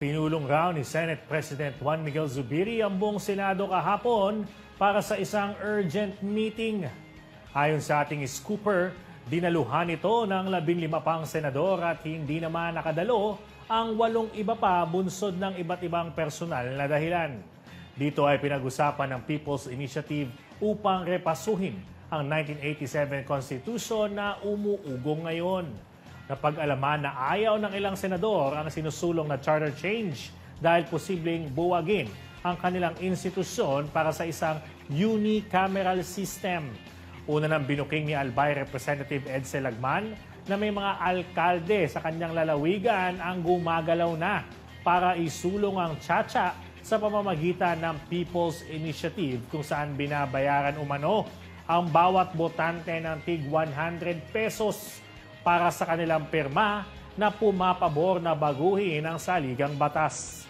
Pinulong raw ni Senate President Juan Miguel Zubiri ang buong Senado kahapon para sa isang urgent meeting. Ayon sa ating scooper, dinaluhan ito ng 15 pang senador at hindi naman nakadalo ang walong iba pa bunsod ng iba't ibang personal na dahilan. Dito ay pinag-usapan ng People's Initiative upang repasuhin ang 1987 Constitution na umuugong ngayon. Napag-alaman na ayaw ng ilang senador ang sinusulong na charter change dahil posibleng buwagin ang kanilang institusyon para sa isang unicameral system. Una nang binuking ni Albay Representative Edsel Lagman na may mga alkalde sa kanyang lalawigan ang gumagalaw na para isulong ang tsatsya sa pamamagitan ng People's Initiative kung saan binabayaran umano ang bawat botante ng tig 100 pesos para sa kanilang pirma na pumapabor na baguhin ang saligang batas.